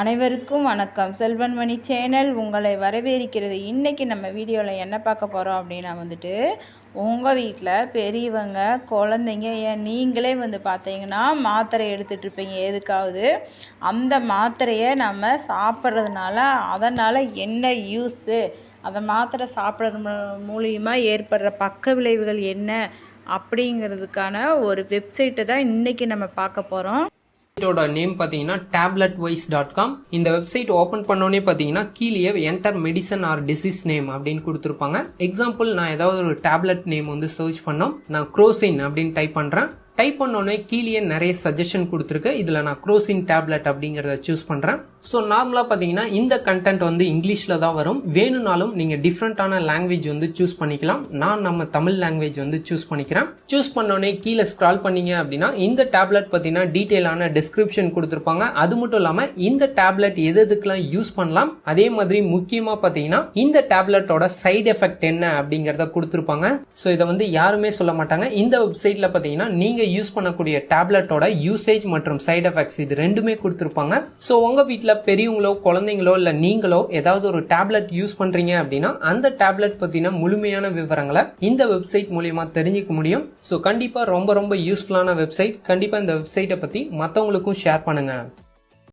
அனைவருக்கும் வணக்கம். செல்வன்மணி சேனல் உங்களை வரவேற்கிறது. இன்றைக்கி நம்ம வீடியோவில் என்ன பார்க்க போகிறோம் அப்படின்னா வந்துட்டு உங்கள் வீட்டில் பெரியவங்க குழந்தைங்க ஏன் நீங்களே வந்து பார்த்தீங்கன்னா மாத்திரை எடுத்துகிட்ருப்பீங்க எதுக்காவது? அந்த மாத்திரையை நம்ம சாப்பிட்றதுனால அதனால் என்ன யூஸு அந்த மாத்திரை சாப்பிட்றது மூலியமாக ஏற்படுற பக்க விளைவுகள் என்ன? அப்படிங்கிறதுக்கான ஒரு வெப்சைட்டை தான் இன்றைக்கி நம்ம பார்க்க போகிறோம் வெப்சைட்டோட நேம் பார்த்தீங்கன்னா டேப்லெட் வைஸ் டாட் காம் இந்த வெப்சைட் ஓப்பன் பண்ணோன்னே பார்த்தீங்கன்னா கீழே enter medicine or disease name அப்படின்னு கொடுத்துருப்பாங்க. எக்ஸாம்பிள் நான் ஏதாவது ஒரு டேப்லெட் நேம் வந்து சர்ச் பண்ணோம். நான் குரோசின் அப்படின்னு டைப் பண்ணுறேன் டைப் பண்ணோன்னே கீழே நிறைய சஜஷன் கொடுத்துருக்கு. இதில் நான் குரோசின் டேப்லெட் அப்படிங்கிறத சூஸ் பண்ணுறேன் ஸோ நார்மலாக பார்த்தீங்கன்னா இந்த கண்டென்ட் வந்து இங்கிலீஷில் தான் வரும். வேணும்னாலும் நீங்கள் டிஃப்ரெண்ட்டான லாங்குவேஜ் வந்து சூஸ் பண்ணிக்கலாம். நான் நம்ம தமிழ் லாங்குவேஜ் வந்து சூஸ் பண்ணிக்கிறேன். சூஸ் பண்ணோன்னே கீழே ஸ்க்ரால் பண்ணீங்க அப்படின்னா இந்த டேப்லெட் பார்த்தீங்கன்னா டீட்டெயிலான டிஸ்கிரிப்ஷன் கொடுத்துருப்பாங்க. அது மட்டும் இல்லாமல் இந்த டேப்லெட் எது எதுக்கெல்லாம் யூஸ் பண்ணலாம்? அதே மாதிரி முக்கியமாக பார்த்தீங்கன்னா இந்த டேப்லெட்டோட சைடு எஃபெக்ட் என்ன அப்படிங்கிறத கொடுத்துருப்பாங்க. ஸோ இதை வந்து யாருமே சொல்ல மாட்டாங்க. இந்த வெப்சைட்டில் பார்த்தீங்கன்னா நீங்கள் யூஸ் பண்ணக்கூடிய டேப்லெட்டோட யூசேஜ் மற்றும் சைடு எஃபெக்ட்ஸ் இது ரெண்டுமே கொடுத்துருப்பாங்க. ஸோ உங்கள் வீட்டில் பெரியவங்களோ குழந்தைங்களோ இல்லை நீங்களோ ஏதாவது ஒரு டேப்லெட் யூஸ் பண்ணுறீங்க அப்படின்னா அந்த டேப்லெட் பற்றின முழுமையான விவரங்களை இந்த வெப்சைட் மூலியமா தெரிஞ்சுக்க முடியும். ஸோ கண்டிப்பாக ரொம்ப ரொம்ப யூஸ்ஃபுல்லான வெப்சைட் கண்டிப்பாக இந்த வெப்சைட்டை பற்றி மற்றவங்களுக்கும் ஷேர் பண்ணுங்கள்